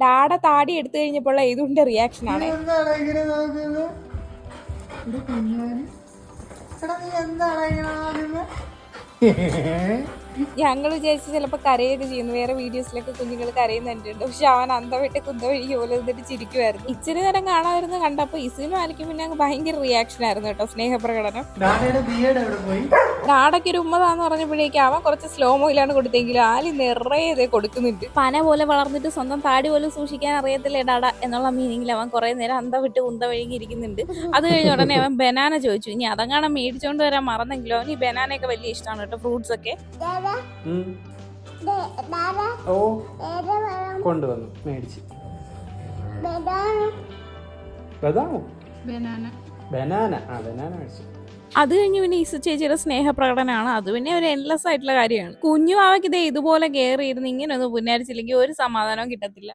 Dada താടി എടുത്തു കഴിഞ്ഞപ്പോൾ ഏതുകൊണ്ട് റിയാക്ഷൻ ആണ്? ഞങ്ങൾ വിചാരിച്ച് ചിലപ്പോൾ കരയൊക്കെ ചെയ്യുന്നു. വേറെ വീഡിയോസിലൊക്കെ കുഞ്ഞുങ്ങൾ കരയുന്നുണ്ട് പക്ഷെ അവൻ അന്തവിട്ട് കുന്ത വഴി പോലെ എന്നിട്ട് ചിരിക്കുമായിരുന്നു ഇച്ചിരി നേരം കാണാതിരുന്ന് കണ്ടപ്പോൾ ഇസിനും ആലിക്കും പിന്നെ ഭയങ്കര റിയാക്ഷൻ ആയിരുന്നു കേട്ടോ സ്നേഹപ്രകടനം. ഡാഡയ്ക്ക് ഒരു ഉമ്മതാന്ന് പറഞ്ഞപ്പോഴേക്കും അവൻ കുറച്ച് സ്ലോ മോയിലാണ് കൊടുത്തെങ്കിലും ആലി നിറയെ ഇതേ കൊടുക്കുന്നുണ്ട്. പന പോലെ വളർന്നിട്ട് സ്വന്തം താടി പോലും സൂക്ഷിക്കാൻ അറിയത്തില്ലേ ഡാഡ എന്നുള്ള മീനിങ്ങിൽ അവൻ കുറെ നേരം അന്ത വിട്ട് ഉന്ത വഴുകി ഇരിക്കുന്നുണ്ട് അത് കഴിഞ്ഞ ഉടനെ അവൻ ബനാന ചോദിച്ചു. ഇനി അതങ്ങാണ് മേടിച്ചോണ്ട് വരാൻ മറന്നെങ്കിലോ? അവന് ഈ ബനാനയൊക്കെ വലിയ ഇഷ്ടമാണ് കേട്ടോ ഫ്രൂട്ട്സ് ഒക്കെ. ഓ. കൊണ്ടുവന്നു മേടിച്ച്. ബനാന. ബനാന. ആ ബനാന മേടിച്ചു. അത് കഴിഞ്ഞ് പിന്നെ ഈസ ചേച്ചിയുടെ സ്നേഹപ്രകടനമാണ്. അത് പിന്നെ ഒരു എൻലെസ് ആയിട്ടുള്ള കാര്യമാണ്. കുഞ്ഞു ആവയ്ക്ക് ഇതേ ഇതുപോലെ കെയർ ചെയ്ത് ഇങ്ങനെ ഒന്ന് പുന്നാരിച്ചില്ലെങ്കിൽ ഒരു സമാധാനവും കിട്ടത്തില്ല.